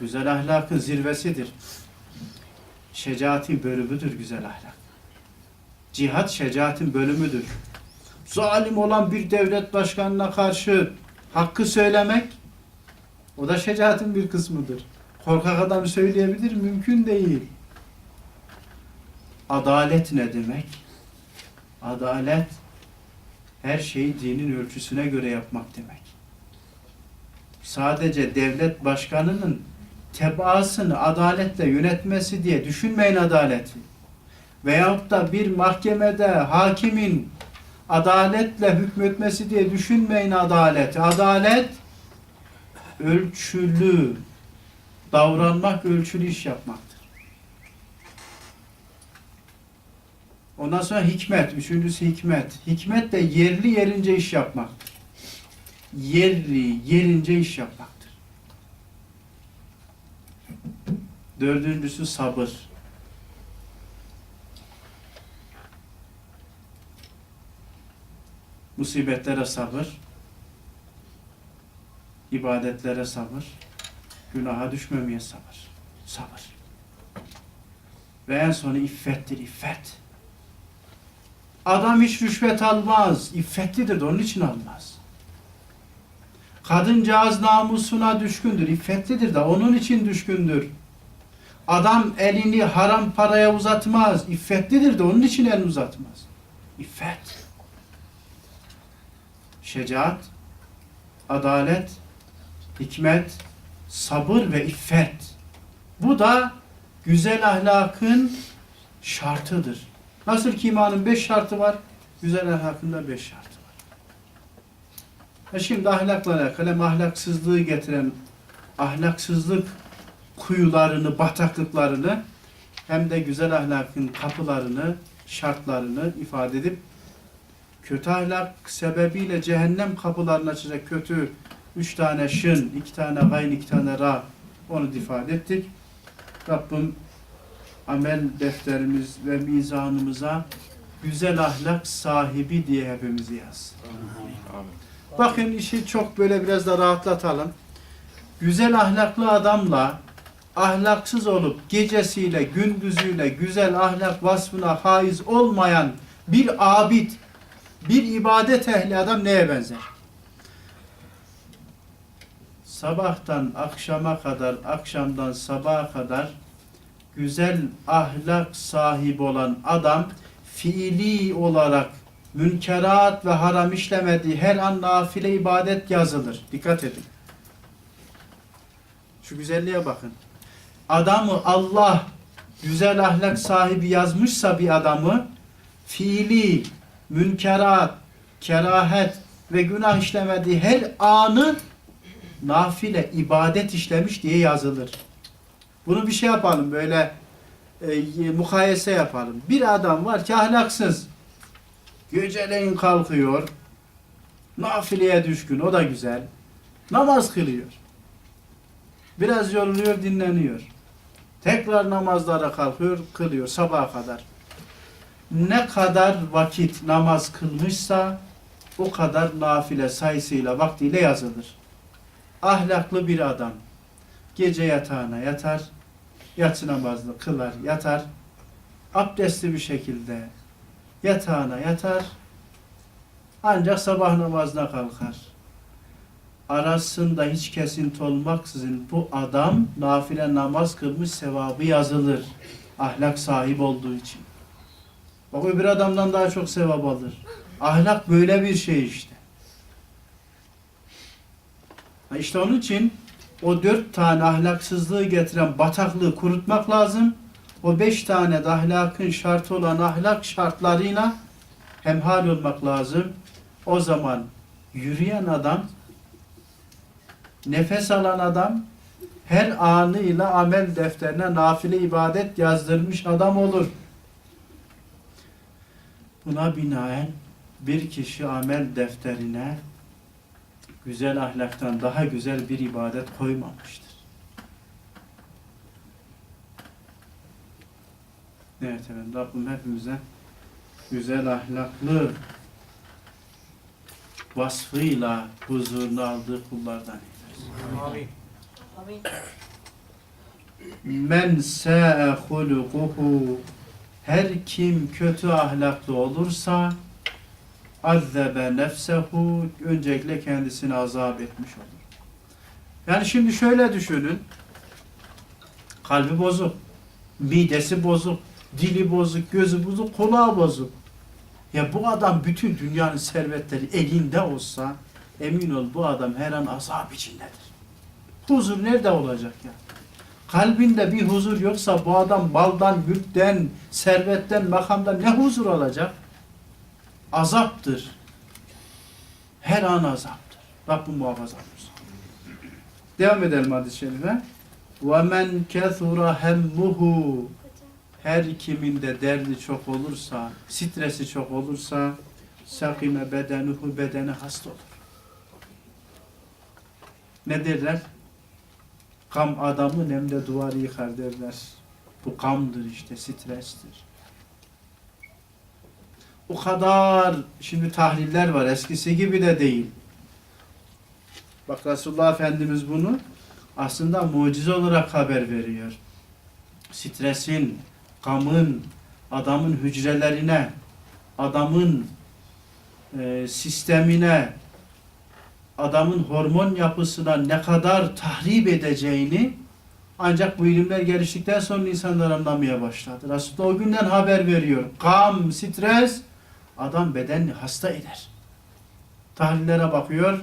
Güzel ahlakın zirvesidir. Şecaatin bölümüdür güzel ahlak. Cihat şecaatin bölümüdür. Zalim olan bir devlet başkanına karşı hakkı söylemek o da şecaatin bir kısmıdır. Korkak adam söyleyebilir mümkün değil. Adalet ne demek? Adalet her şeyi dinin ölçüsüne göre yapmak demek. Sadece devlet başkanının tebaasını adaletle yönetmesi diye düşünmeyin adaleti. Veyahut da bir mahkemede hakimin adaletle hükmetmesi diye düşünmeyin adaleti. Adalet ölçülü davranmak, ölçülü iş yapmaktır. Ondan sonra hikmet, üçüncüsü hikmet. Hikmet de yerli yerince iş yapmaktır. Yerli yerince iş yapmaktır. Dördüncüsü sabır. Musibetlere sabır. ibadetlere sabır. Günaha düşmemeye sabır. Sabır. Ve en sonu iffettir, iffet. Adam hiç rüşvet almaz. İffetlidir de onun için almaz. Kadıncağız namusuna düşkündür. İffetlidir de onun için düşkündür. Adam elini haram paraya uzatmaz. İffetlidir de onun için elini uzatmaz. İffet. Şecaat, adalet, hikmet, sabır ve iffet. Bu da güzel ahlakın şartıdır. Nasıl ki imanın beş şartı var, güzel ahlakın da beş şartı var. E şimdi ahlakla alakalı ahlaksızlığı getiren ahlaksızlık kuyularını, bataklıklarını hem de güzel ahlakın kapılarını, şartlarını ifade edip kötü ahlak sebebiyle cehennem kapılarını açacak kötü üç tane şın, iki tane gayn, iki tane ra onu ifade ettik. Rabbim amel defterimiz ve mizanımıza güzel ahlak sahibi diye hepimizi yaz. Bakın işi çok böyle biraz da rahatlatalım. Güzel ahlaklı adamla ahlaksız olup gecesiyle gündüzüyle güzel ahlak vasfına haiz olmayan bir abid, bir ibadet ehli adam neye benzer? Sabahtan akşama kadar, akşamdan sabaha kadar güzel ahlak sahibi olan adam fiili olarak münkerat ve haram işlemediği her an nafile ibadet yazılır. Dikkat edin. Şu güzelliğe bakın. Adamı Allah güzel ahlak sahibi yazmışsa bir adamı fiili, münkerat, kerahet ve günah işlemediği her anı nafile ibadet işlemiş diye yazılır. Bunu bir şey yapalım böyle e, mukayese yapalım. Bir adam var ki ahlaksız. Geceleyin kalkıyor. Nafileye düşkün. O da güzel. Namaz kılıyor. Biraz yoruluyor, dinleniyor. Tekrar namazlara kalkıyor, kılıyor sabaha kadar. Ne kadar vakit namaz kılmışsa o kadar nafile sayısıyla vaktiyle yazılır. Ahlaklı bir adam gece yatağına yatar, yatsı namazını kılar, yatar, abdestli bir şekilde yatağına yatar, ancak sabah namazına kalkar. Arasında hiç kesinti olmaksızın bu adam nafile namaz kılmış sevabı yazılır. Ahlak sahip olduğu için. Bak öbür adamdan daha çok sevap alır. Ahlak böyle bir şey işte. İşte onun için o dört tane ahlaksızlığı getiren bataklığı kurutmak lazım. O beş tane de ahlakın şartı olan ahlak şartlarıyla hemhal olmak lazım. O zaman yürüyen adam, nefes alan adam, her anıyla amel defterine nafile ibadet yazdırmış adam olur. Buna binaen bir kişi amel defterine güzel ahlaktan daha güzel bir ibadet koymamıştır. Evet efendim Rabbim hepimize güzel ahlaklı vasfıyla huzurunu aldığı kullardan eylesin. Men se'e hulukuhu her kim kötü ahlaklı olursa azzebe nefsehu öncelikle kendisini azap etmiş olur. Yani şimdi şöyle düşünün. Kalbi bozuk, midesi bozuk, dili bozuk, gözü bozuk, kulağı bozuk. Ya bu adam bütün dünyanın servetleri elinde olsa emin ol bu adam her an azap içindedir. Huzur nerede olacak ya? Kalbinde bir huzur yoksa bu adam baldan, mülkten, servetten, makamdan ne huzur alacak? Azaptır. Her an azaptır. Rabbim muhafaza buyursun. Devam edelim hadis-i şerife. وَمَنْ كَثُرَ هَمُّهُ Her kimin de derdi çok olursa, stresi çok olursa sakime bedenuhu bedeni hasta olur. Ne derler? Kam adamı nemde duvarı yıkar derler. Bu kamdır işte, strestir. O kadar şimdi tahliller var. Eskisi gibi de değil. Bak Resulullah Efendimiz bunu aslında mucize olarak haber veriyor. Stresin, kamın, adamın hücrelerine, adamın e, sistemine, adamın hormon yapısına ne kadar tahrip edeceğini ancak bu ilimler geliştikten sonra insanlar anlamaya başladı. Resulullah o günden haber veriyor. Kam, stres adam bedenini hasta eder. Tahlillere bakıyor.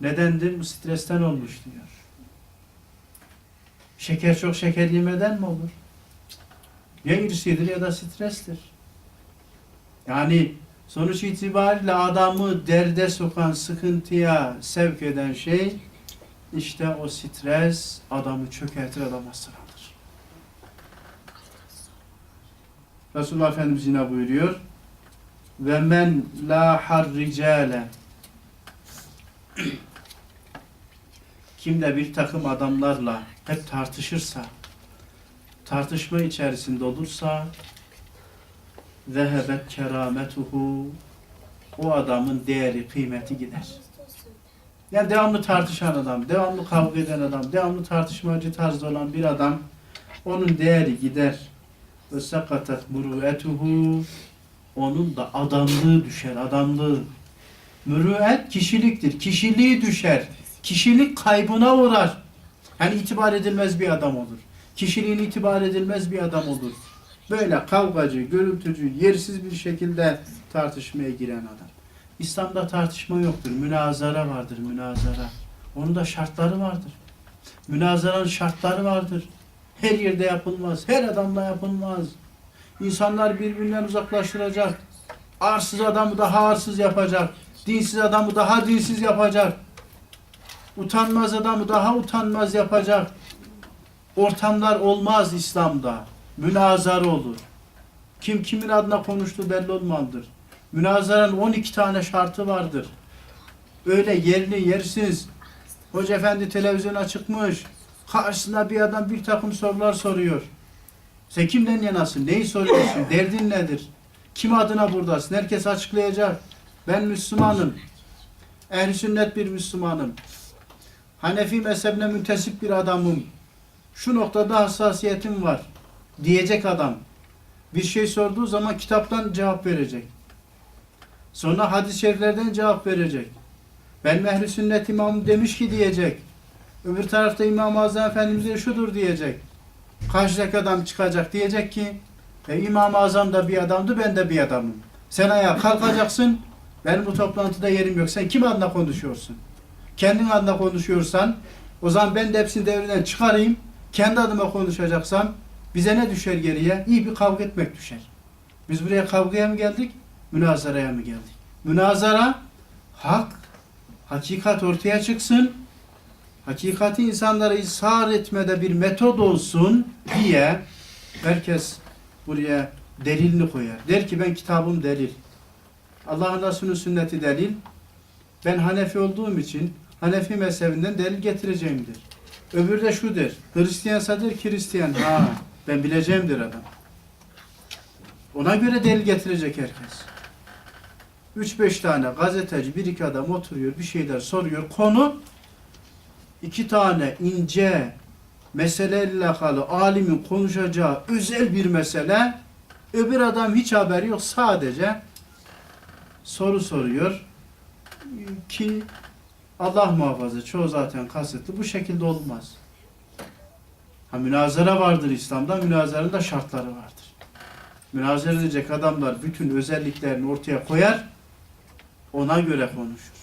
Nedendir? Bu stresten olmuş diyor. Şeker çok şeker yemeden mi olur? Ya irsidir ya da strestir. Yani sonuç itibariyle adamı derde sokan, sıkıntıya sevk eden şey işte o stres adamı çökertir, adama sıralır. Resulullah Efendimiz yine buyuruyor. Ve men la harricale Kim de bir takım adamlarla hep tartışırsa, tartışma içerisinde olursa zehebet kerametuhu o adamın değeri, kıymeti gider. Yani devamlı tartışan adam, devamlı kavga eden adam, devamlı tartışmacı tarzda olan bir adam onun değeri gider. Ve sakatat muruetuhu onun da adamlığı düşer, adamlığı. Mürüet kişiliktir. Kişiliği düşer. Kişilik kaybına uğrar. Yani itibar edilmez bir adam olur. Kişiliğin itibar edilmez bir adam olur. Böyle kavgacı, gürültücü, yersiz bir şekilde tartışmaya giren adam. İslam'da tartışma yoktur. Münazara vardır, münazara. Onun da şartları vardır. Münazaranın şartları vardır. Her yerde yapılmaz, her adamla yapılmaz. İnsanlar birbirinden uzaklaştıracak. Arsız adamı daha arsız yapacak. Dinsiz adamı daha dinsiz yapacak. Utanmaz adamı daha utanmaz yapacak. Ortamlar olmaz İslam'da. Münazara olur. Kim kimin adına konuştuğu belli olmalıdır. Münazaranın 12 tane şartı vardır. Öyle yerli yersiz. Hoca efendi televizyona çıkmış. Karşısına bir adam bir takım sorular soruyor. Sen kimden yanasın? Neyi soruyorsun? Derdin nedir? Kim adına buradasın? Herkes açıklayacak. Ben Müslümanım. Ehl-i sünnet bir Müslümanım. Hanefi mezhebine müntesip bir adamım. Şu noktada hassasiyetim var. Diyecek adam. Bir şey sorduğu zaman kitaptan cevap verecek. Sonra hadis-i şeriflerden cevap verecek. Ben ehl sünnet imamım demiş ki diyecek. Öbür tarafta İmam-ı Azam Efendimiz de şudur diyecek. Karşıdaki adam çıkacak diyecek ki e, İmam-ı Azam da bir adamdı ben de bir adamım. Sen ayağa kalkacaksın. Benim bu toplantıda yerim yok. Sen kim adına konuşuyorsun? Kendin adına konuşuyorsan o zaman ben de hepsini devrinden çıkarayım. Kendi adıma konuşacaksam bize ne düşer geriye? İyi bir kavga etmek düşer. Biz buraya kavgaya mı geldik? Münazaraya mı geldik? Münazara hak, hakikat ortaya çıksın. Hakikati insanlara ishar etmede bir metod olsun diye herkes buraya delilini koyar. Der ki ben kitabım delil. Allah'ın Resulü'nün sünneti delil. Ben Hanefi olduğum için Hanefi mezhebinden delil getireceğimdir. Öbürü de şu der. Hristiyansa der Hristiyan. Ha ben bileceğimdir adam. Ona göre delil getirecek herkes. 3-5 tane gazeteci, bir iki adam oturuyor, bir şeyler soruyor. Konu iki tane ince, meseleyle alakalı alimin konuşacağı özel bir mesele öbür adam hiç haberi yok sadece soru soruyor ki Allah muhafaza çoğu zaten kasıtlı bu şekilde olmaz. Ha münazara vardır İslam'da, münazaranın da şartları vardır. Münazara edecek adamlar bütün özelliklerini ortaya koyar, ona göre konuşur.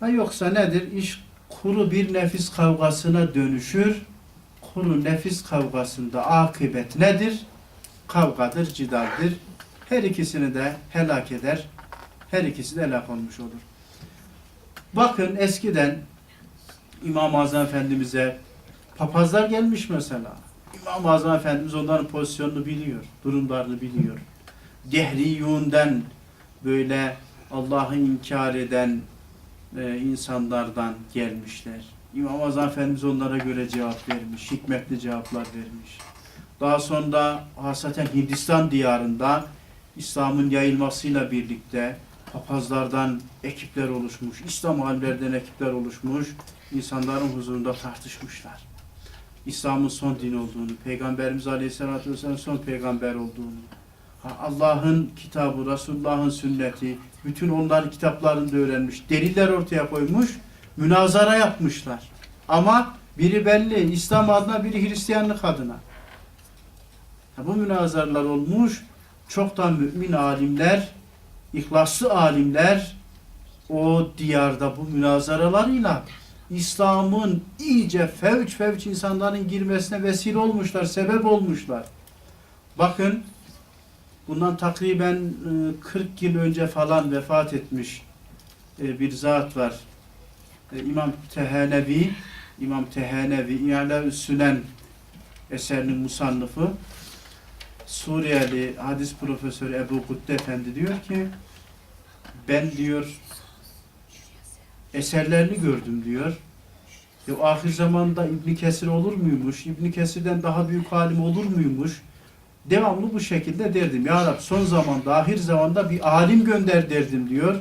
Ha yoksa nedir? İş kuru bir nefis kavgasına dönüşür. Kuru nefis kavgasında akıbet nedir? Kavgadır, cidaldir. Her ikisini de helak eder. Her ikisi de helak olmuş olur. Bakın eskiden İmam-ı Azam Efendimiz'e papazlar gelmiş mesela. İmam-ı Azam Efendimiz onların pozisyonunu biliyor, durumlarını biliyor. Dehriyun'den böyle Allah'ı inkar eden e, insanlardan gelmişler. İmam-ı Azam Efendimiz onlara göre cevap vermiş, hikmetli cevaplar vermiş. Daha sonra hasaten Hindistan diyarında İslam'ın yayılmasıyla birlikte papazlardan ekipler oluşmuş, İslam alimlerden ekipler oluşmuş, insanların huzurunda tartışmışlar. İslam'ın son din olduğunu, Peygamberimiz Aleyhisselatü Vesselam son peygamber olduğunu, Allah'ın kitabı, Resulullah'ın sünneti, bütün onların kitaplarında öğrenmiş, deliller ortaya koymuş, münazara yapmışlar. Ama biri belli, İslam adına, biri Hristiyanlık adına. Bu münazaralar olmuş, çoktan mümin alimler, ihlaslı alimler o diyarda bu münazaralarıyla İslam'ın iyice fevç fevç insanların girmesine vesile olmuşlar, sebep olmuşlar. Bakın bundan takriben e, 40 yıl önce falan vefat etmiş e, bir zat var. E, İmam Tehanevi, İmam Tehanevi, İ'la Sünen eserinin musannıfı. Suriyeli hadis profesörü Ebu Kudde Efendi diyor ki ben diyor eserlerini gördüm diyor. Ya ahir zamanda İbn Kesir olur muymuş? İbn Kesir'den daha büyük alim olur muymuş? Devamlı bu şekilde derdim. Ya Rab son zamanda, ahir zamanda bir alim gönder derdim diyor.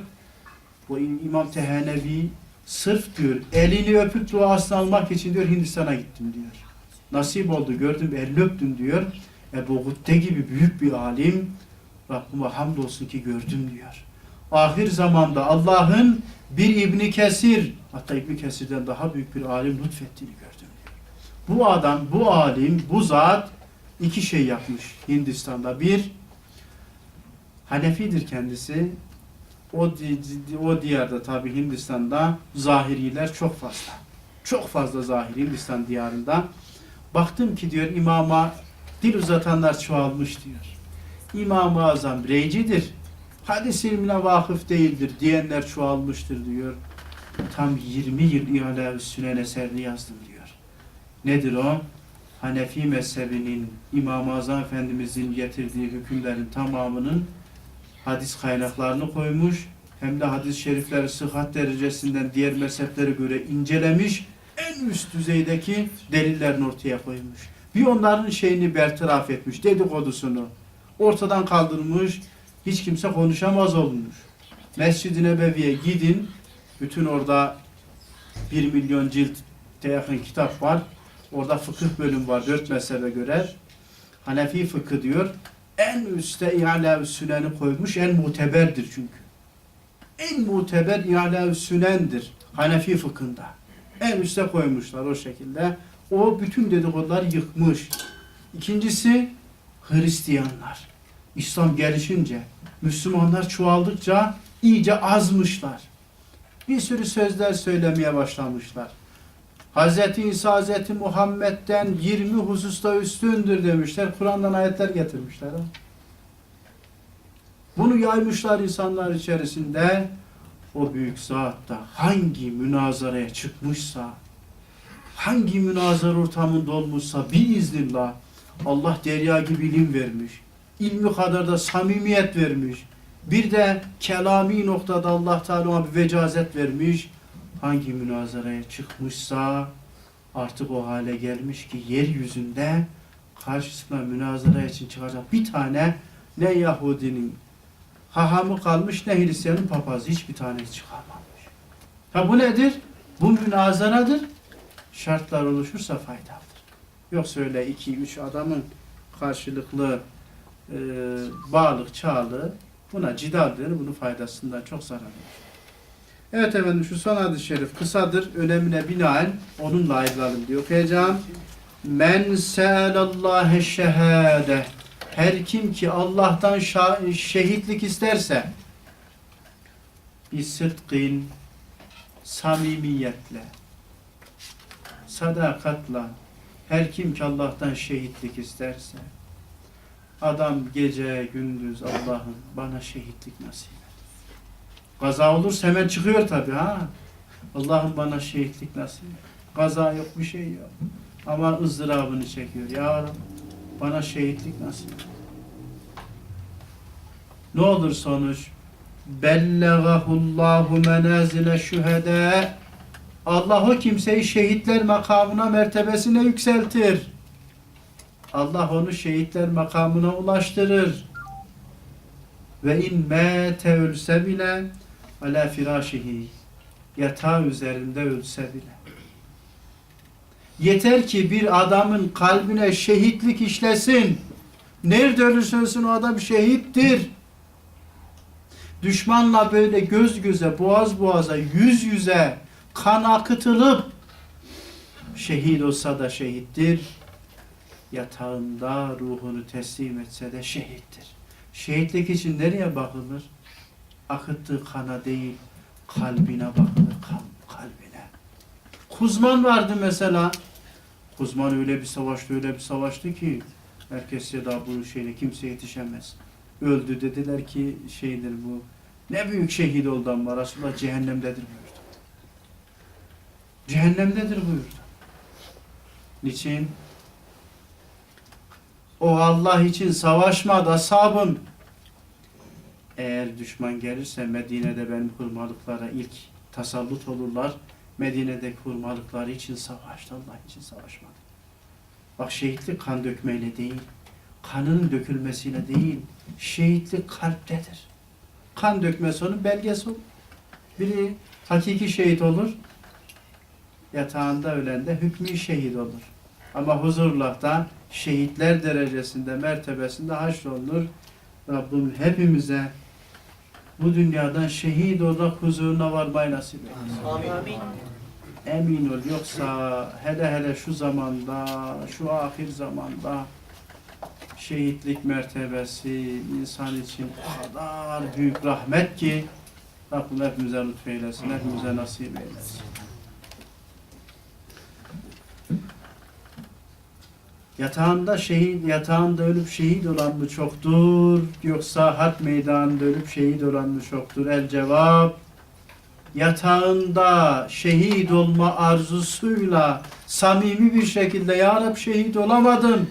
Bu İmam Tehanevi sırf diyor elini öpüp duasını almak için diyor Hindistan'a gittim diyor. Nasip oldu gördüm elini öptüm diyor. Ebu Gutte gibi büyük bir alim Rabbime hamdolsun ki gördüm diyor. Ahir zamanda Allah'ın bir İbni Kesir hatta İbni Kesir'den daha büyük bir alim lütfettiğini gördüm. Bu adam, bu alim, bu zat iki şey yapmış Hindistan'da. Bir, Hanefidir kendisi. O, o diyarda tabi Hindistan'da zahiriler çok fazla. Çok fazla zahir Hindistan diyarında. Baktım ki diyor imama dil uzatanlar çoğalmış diyor. İmam-ı Azam reycidir. Hadis ilmine vakıf değildir diyenler çoğalmıştır diyor. Tam 20 yıl İhale Sünen eserini yazdım diyor. Nedir o? Hanefi mezhebinin İmam-ı Azam Efendimizin getirdiği hükümlerin tamamının hadis kaynaklarını koymuş. Hem de hadis-i şerifleri sıhhat derecesinden diğer mezheplere göre incelemiş. En üst düzeydeki delillerini ortaya koymuş. Bir onların şeyini bertaraf etmiş, dedikodusunu ortadan kaldırmış, hiç kimse konuşamaz olmuş. Mescid-i Nebevi'ye gidin, bütün orada bir milyon cilt yakın kitap var. Orada fıkıh bölüm var, dört mezhebe göre. Hanefi fıkı diyor, en üstte İ'la-ı Sünen'i koymuş, en muteberdir çünkü. En muteber İ'la-ı Sünen'dir Hanefi fıkhında. En üste koymuşlar o şekilde. O bütün dedikoduları yıkmış. İkincisi Hristiyanlar. İslam gelişince, Müslümanlar çoğaldıkça iyice azmışlar. Bir sürü sözler söylemeye başlamışlar. Hz. İsa Hz. Muhammed'den 20 hususta üstündür demişler. Kur'an'dan ayetler getirmişler. Bunu yaymışlar insanlar içerisinde. O büyük zat da hangi münazaraya çıkmışsa, hangi münazara ortamında olmuşsa biiznillah Allah derya gibi ilim vermiş. İlmi kadar da samimiyet vermiş. Bir de kelami noktada Allah Teala ona bir vecazet vermiş. Hangi münazaraya çıkmışsa artık o hale gelmiş ki yeryüzünde karşısına münazara için çıkacak bir tane ne Yahudinin hahamı kalmış ne Hristiyanın papazı hiçbir tanesi çıkarmamış. Ha bu nedir? Bu münazaradır. Şartlar oluşursa faydalıdır. Yoksa öyle iki üç adamın karşılıklı e, bağlık çağlığı buna cidal denir. Bunun faydasından çok zarar olur. Evet efendim şu son hadis-i şerif kısadır. Önemine binaen onunla ayrılalım diyor. Okuyacağım. Men se'elallâhe şehâde her kim ki Allah'tan şehitlik isterse bir sıdkın samimiyetle sadakatla her kim ki Allah'tan şehitlik isterse adam gece gündüz Allah'ım bana şehitlik nasip et. Gaza olursa hemen çıkıyor tabi ha. Allah'ım bana şehitlik nasip et. Gaza yok bir şey yok. Ama ızdırabını çekiyor. Ya Rabbi bana şehitlik nasip et. Ne olur sonuç? Bellegahullahu menazile şühede Allah o kimseyi şehitler makamına mertebesine yükseltir. Allah onu şehitler makamına ulaştırır. Ve in mâte ölse bile ala firâşihi yatağı üzerinde ölse bile. Yeter ki bir adamın kalbine şehitlik işlesin. Nerede ölürse ölsün o adam şehittir. Düşmanla böyle göz göze, boğaz boğaza, yüz yüze kan akıtılıp şehit olsa da şehittir. Yatağında ruhunu teslim etse de şehittir. Şehitlik için nereye bakılır? Akıttığı kana değil, kalbine bakılır, kal- kalbine. Kuzman vardı mesela. Kuzman öyle bir savaştı, öyle bir savaştı ki herkes ya da bu şeyle kimse yetişemez. Öldü dediler ki şeydir bu. Ne büyük şehit oldu ama Resulullah cehennemdedir buyurdu. Cehennemdedir buyurdu. Niçin? O Allah için savaşmadı ashabım. Eğer düşman gelirse Medine'de benim hurmalıklara ilk tasallut olurlar. Medine'deki hurmalıkları için savaştı. Allah için savaşmadı. Bak şehitlik kan dökmeyle değil, kanının dökülmesiyle değil, şehitlik kalptedir. Kan dökmesi onun belgesi olur. Biri hakiki şehit olur, yatağında ölen de hükmü şehit olur. Ama huzurlah'ta şehitler derecesinde, mertebesinde haşrolunur. Rabbim hepimize bu dünyadan şehit olarak huzuruna varmayı nasip eylesin. Amin. Emin ol yoksa hele hele şu zamanda, şu ahir zamanda şehitlik mertebesi insan için o kadar büyük rahmet ki Rabbim hepimize lütfeylesin, hepimize nasip eylesin. Yatağında şehit, yatağında ölüp şehit olan mı çoktur yoksa harp meydanında ölüp şehit olan mı çoktur? El cevap yatağında şehit olma arzusuyla samimi bir şekilde Ya Rab şehit olamadım.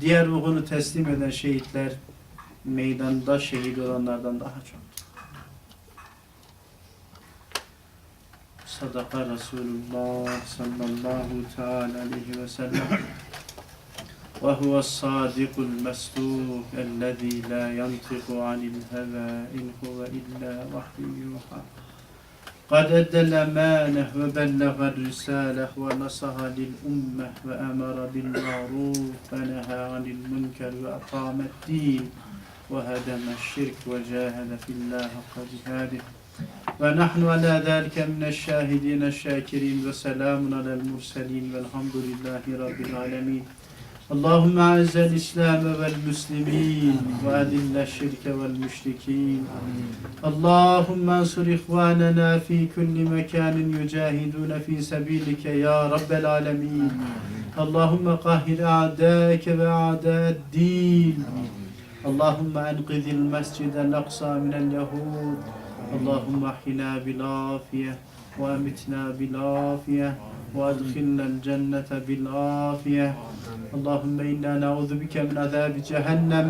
Diğer ruhunu teslim eden şehitler meydanda şehit olanlardan daha çok. Sadaka Resulullah sallallahu teala aleyhi ve sellem. وهو الصادق المصدوق الذي لا ينطق عن الهوى إن هو إلا وحي يوحى. قد أدى الأمانة وبلغ الرسالة ونصح للأمة وأمر بالمعروف ونهى عن المنكر وأقام الدين وهدم الشرك وجاهد في الله حق جهاده. ونحن على ذلك من الشاهدين الشاكرين وسلام على المرسلين والحمد لله رب العالمين. اللهم أعز الإسلام والمسلمين وأذل الشرك والمشركين اللهم انصر إخواننا في كل مكان يجاهدون في سبيلك يا رب العالمين اللهم قهر أعداءك وأعداء الدين اللهم أنقذ المسجد الأقصى من اليهود اللهم احينا بالعافية وأمتنا بالعافية وأدخلنا الجنة بالعافية. اللهم إنا نعوذ بك من عذاب جهنم.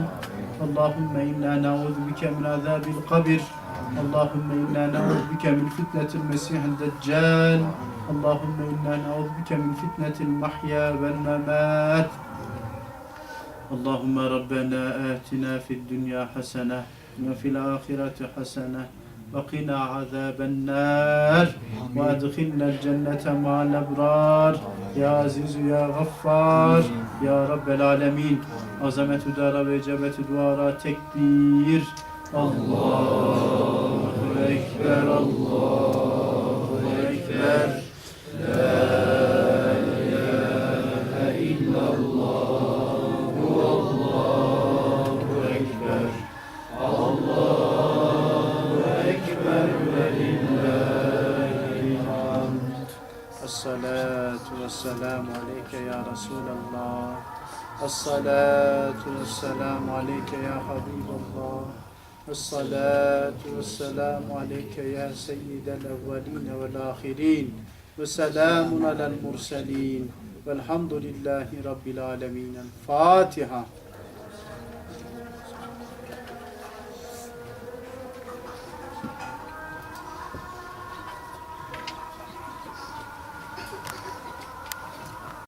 اللهم إنا نعوذ بك من عذاب القبر. اللهم إنا نعوذ بك من فتنة المسيح الدجال. اللهم إنا نعوذ بك من فتنة المحيا والممات. اللهم ربنا آتنا في الدنيا حسنة وفي الآخرة حسنة وقنا عذاب النار وادخلنا الجنة مع الأبرار يا عزيز يا غفار يا رب العالمين عظمت دار وجبت دوارا تكبير الله أكبر الله الصلاة والسلام عليك يا رسول الله الصلاة والسلام عليك يا حبيب الله الصلاة والسلام عليك يا سيد الأولين والآخرين وسلام على المرسلين والحمد لله رب العالمين الفاتحة